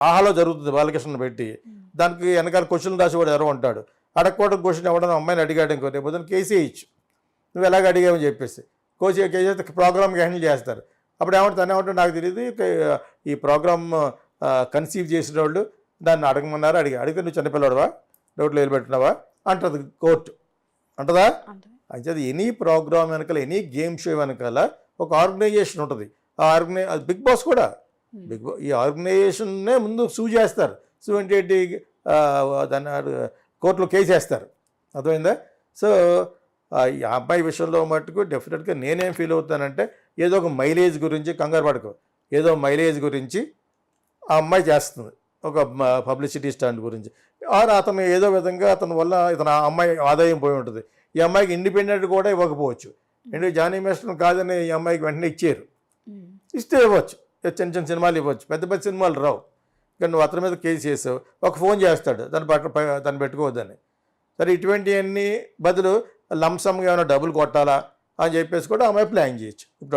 ఆహాలో జరుగుతుంది బాలకృష్ణ పెట్టి. దానికి వెనకాల క్వశ్చన్ రాసేవాడు ఎవరో ఉంటాడు అడగకూడదు క్వశ్చన్ ఎవడన్నా అమ్మాయిని అడిగాడు ఇంకో రేపు పొద్దున్న కేసీ ఇచ్చు. నువ్వు ఎలాగ అడిగావని చెప్పేసి. కోచి కేసీ ప్రోగ్రామ్కి హ్యాండిల్ చేస్తారు. అప్పుడు ఏమంటే తను ఏమంటే నాకు తెలియదు ఈ ప్రోగ్రామ్ కన్సీవ్ చేసిన వాళ్ళు దాన్ని అడగమన్నారు అడిగి. అడిగితే నువ్వు చిన్నపిల్లవాడువా డౌట్లు నిలబెట్టినావా అంటది కోర్టు. అంటదా? అంటే అయితే ఎనీ ప్రోగ్రామ్ వెనకాల ఎనీ గేమ్ షో వెనకాల ఒక ఆర్గనైజేషన్ ఉంటుంది. ఆ ఆర్గనై అది బిగ్ బాస్ కూడా. బిగ్ బాస్ ఈ ఆర్గనైజేషన్నే ముందు సూ చేస్తారు. సూ అంటే దాన్ని కోర్టులో కేసు వేస్తారు. అర్థమైందా? సో ఆ, ఈ అబ్బాయి విషయంలో మటుకు డెఫినెట్గా నేనేం ఫీల్ అవుతానంటే ఏదో ఒక మైలేజ్ గురించి కంగారు పడకు. ఏదో మైలేజ్ గురించి ఆ అమ్మాయి చేస్తుంది. ఒక పబ్లిసిటీ స్టాండ్ గురించి. ఆర్ అతను ఏదో విధంగా అతని వల్ల ఇతను ఆ అమ్మాయి ఆదాయం పోయి ఉంటుంది. ఈ అమ్మాయికి ఇండిపెండెంట్ కూడా ఇవ్వకపోవచ్చు. ఎందుకంటే జానీ మేస్టర్ కాదని ఈ అమ్మాయికి వెంటనే ఇచ్చారు. ఇస్తే ఇవ్వచ్చు. చిన్న చిన్న సినిమాలు ఇవ్వచ్చు. పెద్ద పెద్ద సినిమాలు రావు. ఇక నువ్వు అతని మీద కేసు చేసావు. ఒక ఫోన్ చేస్తాడు. దాన్ని పక్కన దాన్ని పెట్టుకోవద్దని. సరే ఇటువంటివన్నీ బదులు లంసమ్గా ఏమైనా డబ్బులు కొట్టాలా అని చెప్పేసి కూడా అమ్మాయి ప్లాన్ చేయొచ్చు. ఇప్పుడు